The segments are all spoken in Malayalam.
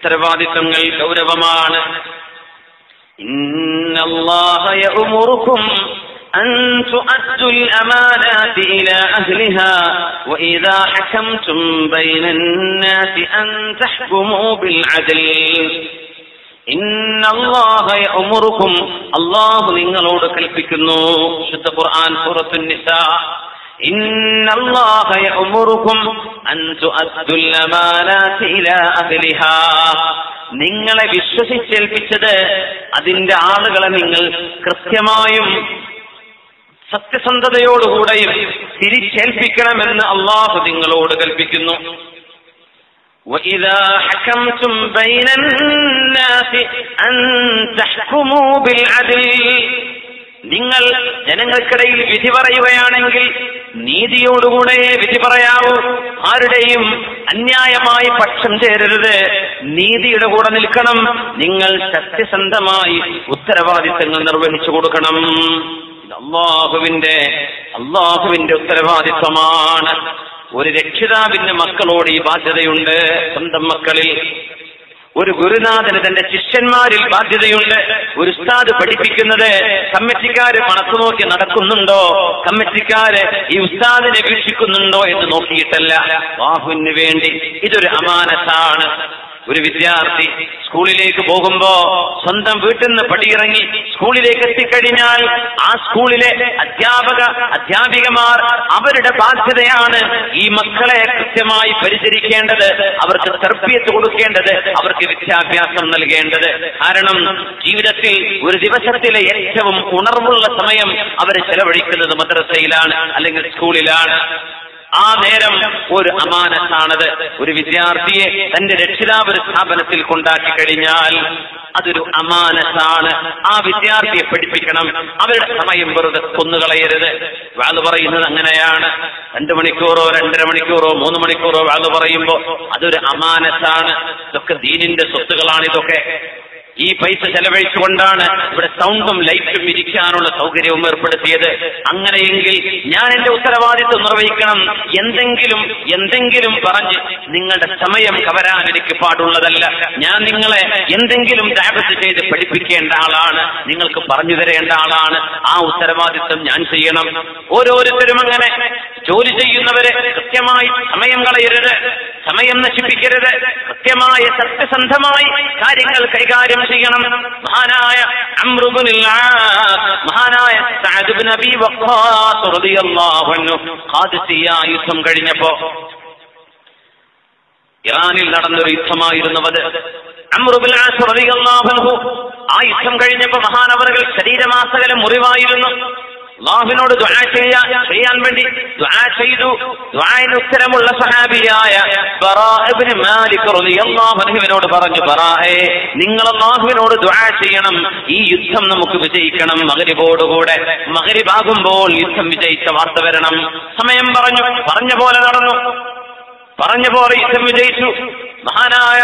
ഉത്തരവാദിത്വങ്ങൾ ഗൗരവമാണ് إن الله يأمركم أن تؤدوا الأمانات إلى أهلها وإذا حكمتم بين الناس أن تحكموا بالعدل إن الله يأمركم الله നിങ്ങളോട് കൽപ്പിക്കുന്നു ശുദ്ധ ഖുർആൻ സൂറത്തു നിസാ إن الله يأمركم أن تؤدوا الأمانات إلى أهلها നിങ്ങളെ വിശ്വസിച്ചേൽപ്പിച്ചത് അതിന്റെ ആളുകളെ നിങ്ങൾ കൃത്യമായും സത്യസന്ധതയോടുകൂടെയും തിരിച്ചേൽപ്പിക്കണമെന്ന് അള്ളാഹു നിങ്ങളോട് കൽപ്പിക്കുന്നു وإذا حكمتم بين الناس أن تحكموا بالعدل നിങ്ങൾ ജനങ്ങൾക്കിടയിൽ വിധി പറയുകയാണെങ്കിൽ നീതിയോടുകൂടെ വിധി പറയാവൂ. ആരുടെയും അന്യായമായി പക്ഷം ചേരരുത്. നീതിയുടെ കൂടെ നിൽക്കണം. നിങ്ങൾ സത്യസന്ധമായി ഉത്തരവാദിത്തങ്ങൾ നിർവഹിച്ചു കൊടുക്കണം. അള്ളാഹുവിന്റെ അള്ളാഹുവിന്റെ ഉത്തരവാദിത്വമാണ്. ഒരു രക്ഷിതാവിന്റെ മക്കളോട് ഈ ബാധ്യതയുണ്ട്. സ്വന്തം മക്കളിൽ ഒരു ഗുരുനാഥന് തന്റെ ശിഷ്യന്മാരിൽ ബാധ്യതയുണ്ട്. ഒരു ഉസ്താദ് പഠിപ്പിക്കുന്നത് കമ്മിറ്റിക്കാര് പണത്ത് നോക്കി നടക്കുന്നുണ്ടോ? കമ്മിറ്റിക്കാര് ഈ ഉസ്താദിനെ വീക്ഷിക്കുന്നുണ്ടോ എന്ന് നോക്കിയിട്ടല്ല. ബാഹുവിന് വേണ്ടി ഇതൊരു അമാനത്താണ് ഒരു വിദ്യാർത്ഥി സ്കൂളിലേക്ക് പോകുമ്പോ സ്വന്തം വീട്ടിൽ നിന്ന് പടിയിറങ്ങി സ്കൂളിലേക്ക് എത്തിക്കഴിഞ്ഞാൽ ആ സ്കൂളിലെ അധ്യാപക അധ്യാപികമാർ അവരുടെ ബാധ്യതയാണ് ഈ മക്കളെ കൃത്യമായി പരിചരിക്കേണ്ടത് അവർക്ക് തർപ്പിയത്ത് കൊടുക്കേണ്ടത് അവർക്ക് വിദ്യാഭ്യാസം നൽകേണ്ടത്. കാരണം ജീവിതത്തിൽ ഒരു ദിവസത്തിലെ ഏറ്റവും ഉണർവുള്ള സമയം അവർ ചെലവഴിക്കുന്നത് മദ്രസയിലാണ് അല്ലെങ്കിൽ സ്കൂളിലാണ്. ആ നേരം ഒരു അമാനത്താണത്. ഒരു വിദ്യാർത്ഥിയെ തന്റെ രക്ഷിതാവ് സ്ഥാപനത്തിൽ കൊണ്ടാക്കി കഴിഞ്ഞാൽ അതൊരു അമാനത്താണ്. ആ വിദ്യാർത്ഥിയെ പഠിപ്പിക്കണം. അവരുടെ സമയം വെറുതെ കൊന്നുകളയരുത്. വാൾ പറയുന്നത് അങ്ങനെയാണ്. രണ്ടു മണിക്കൂറോ രണ്ടര മണിക്കൂറോ മൂന്ന് മണിക്കൂറോ വാൾ പറയുമ്പോ അതൊരു അമാനത്താണ്. ഇതൊക്കെ ദീനിന്റെ സ്വത്തുകളാണ് ഇതൊക്കെ. ഈ പൈസ ചെലവഴിച്ചുകൊണ്ടാണ് ഇവിടെ സൗണ്ടും ലൈറ്റും ഇരിക്കാനുള്ള സൗകര്യവും ഏർപ്പെടുത്തിയത്. അങ്ങനെയെങ്കിൽ ഞാൻ എന്റെ ഉത്തരവാദിത്വം നിർവഹിക്കണം. എന്തെങ്കിലും എന്തെങ്കിലും പറഞ്ഞ് നിങ്ങളുടെ സമയം കവരാൻ എനിക്ക് പാടുള്ളതല്ല. ഞാൻ നിങ്ങളെ എന്തെങ്കിലും ദാപത്ത് ചെയ്ത് പഠിപ്പിക്കേണ്ട ആളാണ്. നിങ്ങൾക്ക് പറഞ്ഞു തരേണ്ട ആളാണ്. ആ ഉത്തരവാദിത്വം ഞാൻ ചെയ്യണം. ഓരോരുത്തരും അങ്ങനെ ജോലി ചെയ്യുന്നവരെ കൃത്യമായി സമയം കളയരുത്. സമയം നശിപ്പിക്കരുത്. കൃത്യമായ സത്യസന്ധമായി കാര്യങ്ങൾ കൈകാര്യം ചെയ്യണം. മഹാനായ മഹാനായ യുദ്ധം കഴിഞ്ഞപ്പോ ഇറാനിൽ നടന്നൊരു യുദ്ധമായിരുന്നു അത്. ആ യുദ്ധം കഴിഞ്ഞപ്പോ മഹാനവറുകൾ ശരീരമാസകലം മുറിവായിരുന്നു. അള്ളാഹുവിനോട് ചെയ്യാൻ വേണ്ടി ചെയ്തു. ഉത്തരമുള്ള സഹാബിയായ ബറാ മാലിക് റളിയല്ലാഹു അൻഹുവിനോട് പറഞ്ഞു ബറായെ നിങ്ങൾ അള്ളാഹുവിനോട് ദുആ ചെയ്യണം. ഈ യുദ്ധം നമുക്ക് വിജയിക്കണം. മകരിബോടുകൂടെ മഗ്രിബാകുമ്പോൾ യുദ്ധം വിജയിച്ച വാർത്ത വരണം. സമയം പറഞ്ഞു പറഞ്ഞ പോലെ നടന്നു. പറഞ്ഞ പോലെ യുദ്ധം വിജയിച്ചു. മഹാനായ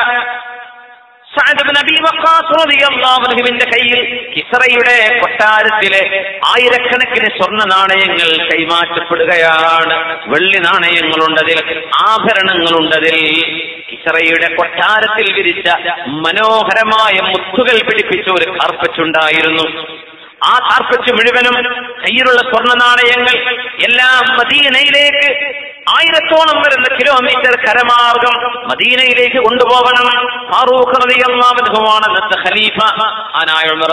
കയ്യിൽ കിസറയുടെ കൊട്ടാരത്തിലെ ആയിരക്കണക്കിന് സ്വർണ നാണയങ്ങൾ കൈമാറ്റപ്പെടുകയാണ്. വെള്ളി നാണയങ്ങളുണ്ടതിൽ ആഭരണങ്ങളുണ്ടതിൽ കിസറയുടെ കൊട്ടാരത്തിൽ വിരിച്ച മനോഹരമായ മുത്തുകൾ പിടിപ്പിച്ച ഒരു കാർപ്പറ്റ് ഉണ്ടായിരുന്നു. ആ കാർപ്പറ്റ് മുഴുവനും കയ്യിലുള്ള സ്വർണ നാണയങ്ങൾ എല്ലാം മദീനയിലേക്ക് ആയിരത്തോളം വരുന്ന കിലോമീറ്റർ കരമാർഗം മദീനയിലേക്ക് കൊണ്ടുപോകണം. ഫാറൂഖ് റളിയല്ലാഹുവാണ് അന്നത്തെ ഖലീഫ. ആനായ ഉമർ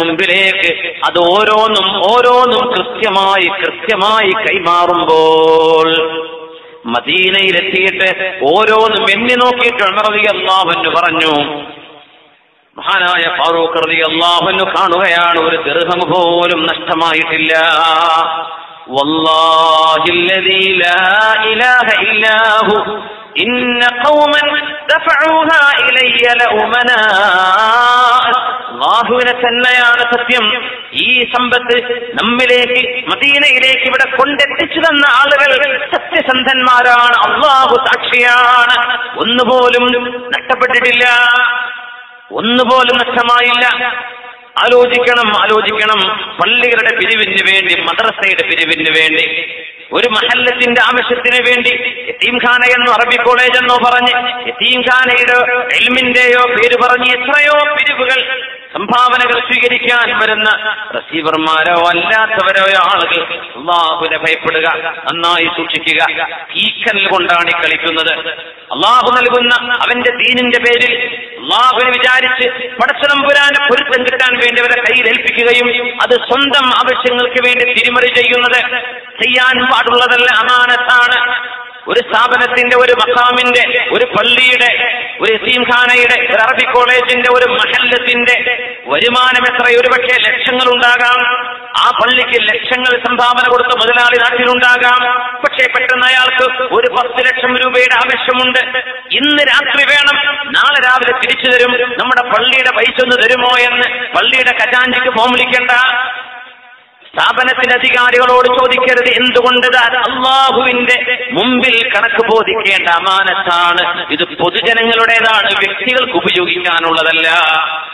മുമ്പിലേക്ക് അത് ഓരോന്നും ഓരോന്നും കൃത്യമായി കൃത്യമായി കൈമാറുമ്പോൾ മദീനയിലെത്തിയിട്ട് ഓരോന്നും എന്നെ നോക്കിയിട്ട് ഉമർ റളിയല്ലാഹു പറഞ്ഞു മഹാനായ ഫാറൂഖ് റളിയല്ലാഹു കാണുകയാണ് ഒരു ദീർഘം പോലും നഷ്ടമായിട്ടില്ല. والله الذي لا إله إلا هو إن قوما دفعوها إلي لأمنا അള്ളാഹുവിനെ തന്നെയാണ് സത്യം ഈ സമ്പത്ത് നമ്മിലേക്ക് മദീനയിലേക്ക് ഇവിടെ കൊണ്ടെത്തിച്ചു തന്ന ആളുകൾ സത്യസന്ധന്മാരാണ് അള്ളാഹു സാക്ഷിയാണ് ഒന്നുപോലും നഷ്ടപ്പെട്ടിട്ടില്ല ഒന്നുപോലും നഷ്ടമായില്ല ആലോചിക്കണം ആലോചിക്കണം. പള്ളികളുടെ പിരിവിന് വേണ്ടി മദ്രസയുടെ പിരിവിന് വേണ്ടി ഒരു മഹല്ലത്തിന്റെ ആവശ്യത്തിന് വേണ്ടി യത്തീംഖാന എന്നോ അറബി കോളേജ് എന്നോ പറഞ്ഞ് യത്തീംഖാനയുടെ എൽമിന്റെയോ പേര് പറഞ്ഞ് എത്രയോ പിരിവുകൾ സംഭാവനകൾ സ്വീകരിക്കാൻ വരുന്ന റസീവർമാരോ അല്ലാത്തവരോ ആളുകൾ അള്ളാഹുവിനെ ഭയപ്പെടുക നന്നായി സൂക്ഷിക്കുക ഈക്കൽ കൊണ്ടാണ് കളിക്കുന്നത്. അള്ളാഹു നൽകുന്ന അവന്റെ ദീനിന്റെ പേരിൽ അള്ളാഹുവിനെ വിചാരിച്ച് പടച്ചതമ്പുരാന്റെ പൊരുത്തം കിട്ടാൻ വേണ്ടി അവരെ കയ്യിൽ ഏൽപ്പിക്കുകയും അത് സ്വന്തം ആവശ്യങ്ങൾക്ക് വേണ്ടി തിരിമറി ചെയ്യുന്നത് ചെയ്യാൻ പാടുള്ളതല്ല അമാനത്താണ്. ഒരു സ്ഥാപനത്തിന്റെ ഒരു മക്കാമിന്റെ ഒരു പള്ളിയുടെ ഒരു യത്തീംഖാനയുടെ ഒരു അറബി കോളേജിന്റെ ഒരു മഹല്ലത്തിന്റെ വരുമാനം എത്ര? ഒരുപക്ഷെ ലക്ഷങ്ങൾ ഉണ്ടാകാം ആ പള്ളിക്ക് ലക്ഷങ്ങൾ സംഭാവന കൊടുത്ത മുതലാളി നാട്ടിലുണ്ടാകാം. പക്ഷേ പെട്ടെന്ന് അയാൾക്ക് ഒരു പത്ത് ലക്ഷം രൂപയുടെ ആവശ്യമുണ്ട്. ഇന്ന് രാത്രി വേണം. നാളെ രാവിലെ തിരിച്ചു തരും. നമ്മുടെ പള്ളിയുടെ പൈസ ഒന്ന് തരുമോ എന്ന്? പള്ളിയുടെ ഖജാൻജിക്ക് ഫോം വിളിക്കേണ്ട. സ്ഥാപനത്തിന്റെ അധികാരികളോട് ചോദിക്കരുത് എന്തുകൊണ്ട് അള്ളാഹുവിന്റെ മുമ്പിൽ കണക്ക് ബോധിക്കേണ്ട അമാനത്താണ്. ഇത് പൊതുജനങ്ങളുടേതാണ് വ്യക്തികൾക്ക് ഉപയോഗിക്കാനുള്ളതല്ല.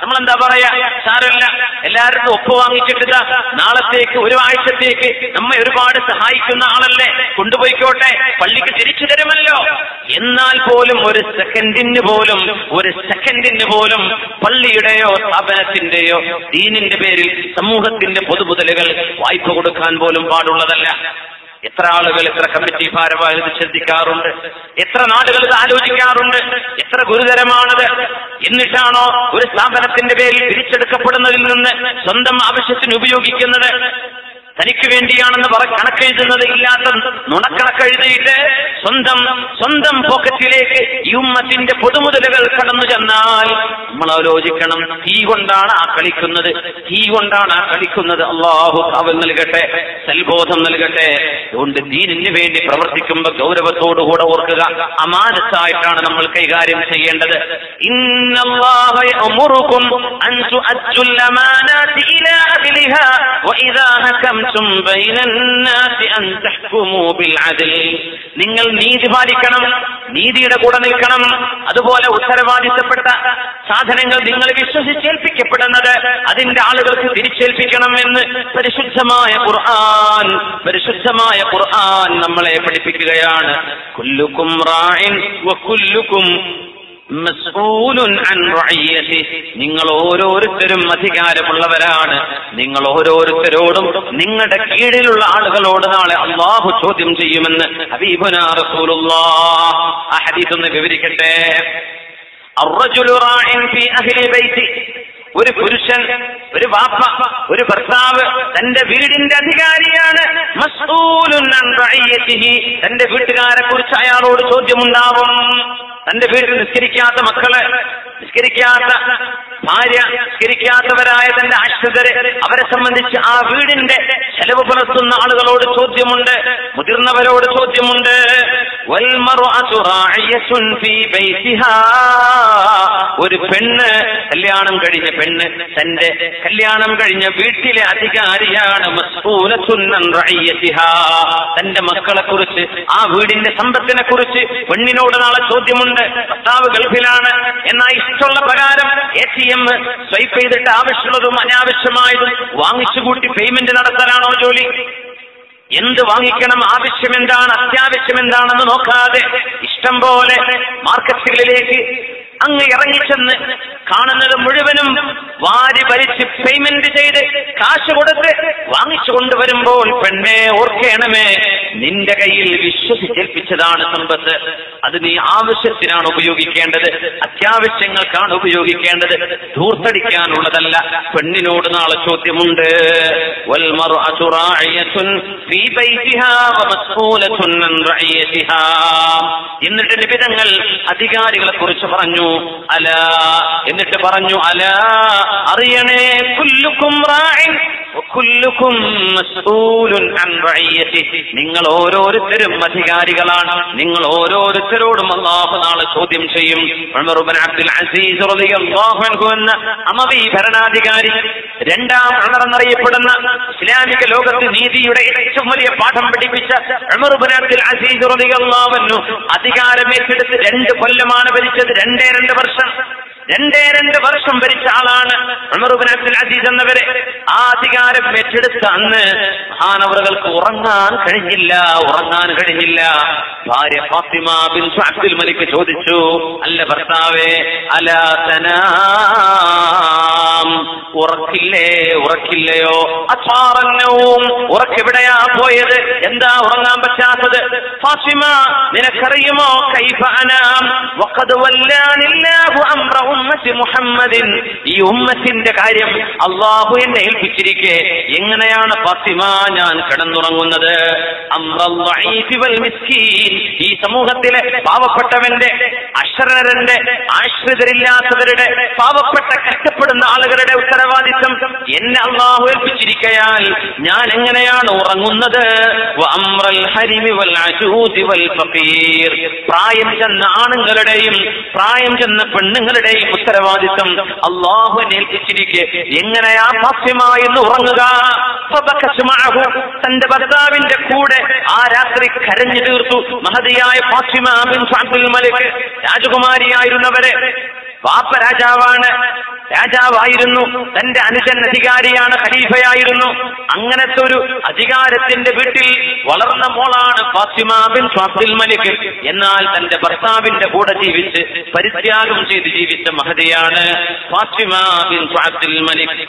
നമ്മൾ എന്താ പറയാ? സാരല്ല എല്ലാവരും ഒപ്പ് വാങ്ങിച്ചിട്ട് ഇതാ നാളത്തേക്ക് ഒരു ആഴ്ചത്തേക്ക് നമ്മെ ഒരുപാട് സഹായിക്കുന്ന ആളല്ലേ? കൊണ്ടുപോയിക്കോട്ടെ. പള്ളിക്ക് തിരിച്ചു തരുമല്ലോ. എന്നാൽ പോലും ഒരു സെക്കൻഡിന് പോലും ഒരു സെക്കൻഡിന് പോലും പള്ളിയുടെയോ സ്ഥാപനത്തിന്റെയോ ദീനിന്റെ പേരിൽ സമൂഹത്തിന്റെ പൊതുമുതലുകൾ വായ്പ കൊടുക്കാൻ പോലും പാടുള്ളതല്ല. എത്ര ആളുകൾ എത്ര കമ്മിറ്റി ഭാരവാഹികൾ ഇത് ശ്രദ്ധിക്കാറുണ്ട് എത്ര നാടുകൾ ഇത് ആലോചിക്കാറുണ്ട്? എത്ര ഗുരുതരമാണത്? എന്നിട്ടാണോ ഒരു സ്ഥാപനത്തിന്റെ പേരിൽ പിരിച്ചെടുക്കപ്പെടുന്നതിൽ നിന്ന് സ്വന്തം ആവശ്യത്തിന് ഉപയോഗിക്കുന്നത്? തനിക്ക് വേണ്ടിയാണെന്ന് പറ കണക്കെഴുതുന്നത് ഇല്ലാത്ത നുണക്കണക്കെഴുതിയിട്ട് സ്വന്തം സ്വന്തം പോക്കറ്റിലേക്ക് ഈ ഉമ്മത്തിന്റെ പൊതുമുതലുകൾ കടന്നു ചെന്നാൽ നമ്മൾ ആലോചിക്കണം. തീ കൊണ്ടാണ് ആ കളിക്കുന്നത്. തീ കൊണ്ടാണ് ആ കളിക്കുന്നത്. അള്ളാഹു അവൻ നൽകട്ടെ സൽബോധം നൽകട്ടെ. അതുകൊണ്ട് ദീനിന് വേണ്ടി പ്രവർത്തിക്കുമ്പോൾ ഗൗരവത്തോടുകൂടെ ഓർക്കുക. അമാനത്തായിട്ടാണ് നമ്മൾ കൈകാര്യം ചെയ്യേണ്ടത്. ഇന്നല്ലാഹ യഅമുറുക്കും بين الناس أن تحكموا അദ്ൽ നിങ്ങൾ നീതി പാലിക്കണം നീതിയുടെ കൂടെ നിൽക്കണം. അതുപോലെ ഉത്തരവാദിത്തപ്പെട്ട സാധനങ്ങൾ നിങ്ങൾ വിശ്വസിച്ചേൽപ്പിക്കപ്പെടുന്നത് അതിന്റെ ആളുകൾക്ക് തിരിച്ചേൽപ്പിക്കണം എന്ന് പരിശുദ്ധമായ ഖുർആൻ പരിശുദ്ധമായ ഖുർആൻ നമ്മളെ പഠിപ്പിക്കുകയാണ്. കുല്ലുക്കും അൻ റഅയ്യതി നിങ്ങൾ ഓരോരുത്തരും അധികാരമുള്ളവരാണ്. നിങ്ങൾ ഓരോരുത്തരോടും നിങ്ങളുടെ കീഴിലുള്ള ആളുകളോട് നാളെ അള്ളാഹു ചോദ്യം ചെയ്യുമെന്ന് ഹബീബുനാ റസൂലുള്ള ഒന്ന് വിവരിക്കട്ടെ. ഒരു പുരുഷൻ ഒരു വാപ്പ ഒരു ഭർത്താവ് തന്റെ വീടിന്റെ അധികാരിയാണ്. തന്റെ വീട്ടുകാരെ കുറിച്ച് അയാളോട് ചോദ്യമുണ്ടാവും. തന്റെ വീട്ടിൽ നിസ്കരിക്കാത്ത മക്കൾ നിസ്കരിക്കാത്ത ഭാര്യ നിസ്കരിക്കാത്തവരായ തന്റെ ആശ്രിതരെ അവരെ സംബന്ധിച്ച് ആ വീടിന്റെ ചെലവ് പുലർത്തുന്ന ആളുകളോട് ചോദ്യമുണ്ട് മുതിർന്നവരോട് ചോദ്യമുണ്ട്. ഒരു പെണ്ണ് കല്യാണം കഴിഞ്ഞ പെണ്ണ് തന്റെ കല്യാണം കഴിഞ്ഞ വീട്ടിലെ അധികാരിയാണ്. തന്റെ മക്കളെ കുറിച്ച് ആ വീടിന്റെ സമ്പത്തിനെ കുറിച്ച് പെണ്ണിനോട് നാളെ ചോദ്യമുണ്ട്. ഭർത്താവ് ഗൾഫിലാണ്. എന്നാ ഇഷ്ടമുള്ള പ്രകാരം എ ടി എം സ്വൈപ്പ് ചെയ്തിട്ട് ആവശ്യമുള്ളതും അനാവശ്യമായതും വാങ്ങിച്ചുകൂട്ടി പേയ്മെന്റ് നടത്താനാണോ ജോലി? എന്ത് വാങ്ങിക്കണം? ആവശ്യം എന്താണ് അത്യാവശ്യം എന്താണെന്ന് നോക്കാതെ ഇഷ്ടം പോലെ മാർക്കറ്റുകളിലേക്ക് അങ്ങ് ഇറങ്ങിച്ചെന്ന് കാണുന്നത് മുഴുവനും വാരി വലിച്ച് പേയ്മെന്റ് ചെയ്ത് കാശ് കൊടുത്ത് വാങ്ങിച്ചു കൊണ്ടുവരുമ്പോൾ പെണ്ണെ ഓർക്കേണമേ. നിന്റെ കയ്യിൽ വിശ്വസിച്ചേൽപ്പിച്ചതാണ് സമ്പത്ത്. അത് നീ ആവശ്യത്തിനാണ് ഉപയോഗിക്കേണ്ടത്. അത്യാവശ്യങ്ങൾക്കാണ് ഉപയോഗിക്കേണ്ടത്. ധൂർത്തടിക്കാനുള്ളതല്ല. പെണ്ണിനോട് നാളെ ചോദ്യമുണ്ട്. എന്നിട്ട് നിബിതങ്ങൾ അധികാരികളെ കുറിച്ച് പറഞ്ഞു അല. എന്നിട്ട് പറഞ്ഞു അല. അറിയണേ കുല്ലുക്കും നിങ്ങൾ ഓരോരുത്തരും അധികാരികളാണ്. നിങ്ങൾ ഓരോരുത്തരോടും അള്ളാഹു നാളെ ചോദ്യം ചെയ്യും. അസീസ് അമവി ഭരണാധികാരി രണ്ടാം അണറെന്നറിയപ്പെടുന്ന ഇസ്ലാമിക ലോകത്ത് നീതിയുടെ ഏറ്റവും വലിയ പാഠം പഠിപ്പിച്ച ഉമർ ഇബ്നു അബ്ദുൽ അസീസ് അധികാരം ഏറ്റെടുത്ത് രണ്ട് കൊല്ലമാണ് ഭരിച്ചത്. രണ്ടേ രണ്ട് വർഷം. രണ്ടേ രണ്ട് വർഷം ഭരിച്ച ആളാണ് അബ്ദുൽ അസീസ് എന്നവരെ. ആ അധികാരം ഏറ്റെടുത്ത അന്ന് മഹാനവറുകൾക്ക് ഉറങ്ങാൻ കഴിഞ്ഞില്ല ഉറങ്ങാൻ കഴിഞ്ഞില്ല. ഭാര്യ ഫാത്തിമ ബിൻ അബ്ദുൽ മലിക്ക് ചോദിച്ചു അല്ല ഭർത്താവേ അല തനാം ഉറക്കില്ലേ ഉറക്കില്ലയോ? അച്ഛാറന്നവും ഉറക്കെവിടെയാ പോയത്? എന്താ ഉറങ്ങാൻ പറ്റാത്തത്? ഫാത്തിമ നിനക്കറിയുമോ? കൈഫ അനാം. വല്ലാനില്ലാഹു അംറ മുഹമ്മദിൻ ഈ ഉമ്മത്തിന്റെ കാര്യം അള്ളാഹു എന്നെ ഏൽപ്പിച്ചിരിക്കെ. എങ്ങനെയാണ് ഫാത്തിമ ഞാൻ കിടന്നുറങ്ങുന്നത്? ഈ സമൂഹത്തിലെ പാവപ്പെട്ടവന്റെ അക്ഷരന്റെ ആശ്രിതരില്ലാത്തവരുടെ പാവപ്പെട്ട കഷ്ടപ്പെടുന്ന ആളുകളുടെ ഉത്തരവാദിത്തം എന്നെ അള്ളാഹു ഏൽപ്പിച്ചിരിക്കയാൽ ഞാൻ എങ്ങനെയാണ് ഉറങ്ങുന്നത്? പ്രായം ചെന്ന ആണുങ്ങളുടെയും പ്രായം ചെന്ന പെണ്ണുങ്ങളുടെയും ഉത്തരവാദിത്തം അള്ളാഹു ഏൽപ്പിച്ചിരിക്കെ. എങ്ങനെയാ പാസ്യമായി എന്ന് ഉറങ്ങുക? തന്റെ ഭർത്താവിന്റെ കൂടെ ആ രാത്രി കരഞ്ഞു തീർത്തു. മഹതിയായ ഫാത്തിമ ബിൻ അബ്ദുൽ മലിക് രാജകുമാരിയായിരുന്നവരെ. വാപ്പ രാജാവാണ് രാജാവായിരുന്നു. തന്റെ അനുജൻ അധികാരിയാണ് ഖലീഫയായിരുന്നു. അങ്ങനത്തെ ഒരു അധികാരത്തിന്റെ വീട്ടിൽ വളർന്ന മോളാണ് ഫാത്തിമ ബിൻ അബ്ദുൽ മലിക്. എന്നാൽ തന്റെ ഭർത്താവിന്റെ കൂടെ ജീവിച്ച് പരിത്യാഗം ചെയ്ത് ജീവിച്ച മഹതിയാണ് ഫാത്തിമ ബിൻ അബ്ദുൽ മലിക്.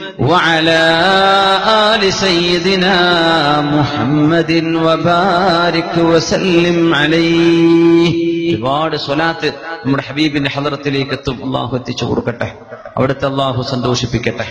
وعلى آل سيدنا محمد وبارك وسلم عليه ഒരുപാട് സ്വലാത്ത് നമ്മുടെ ഹബീബിന്റെ ഹലറത്തിലേക്ക് എത്തും അള്ളാഹു എത്തിച്ചു കൊടുക്കട്ടെ അവിടുത്തെ അള്ളാഹു സന്തോഷിപ്പിക്കട്ടെ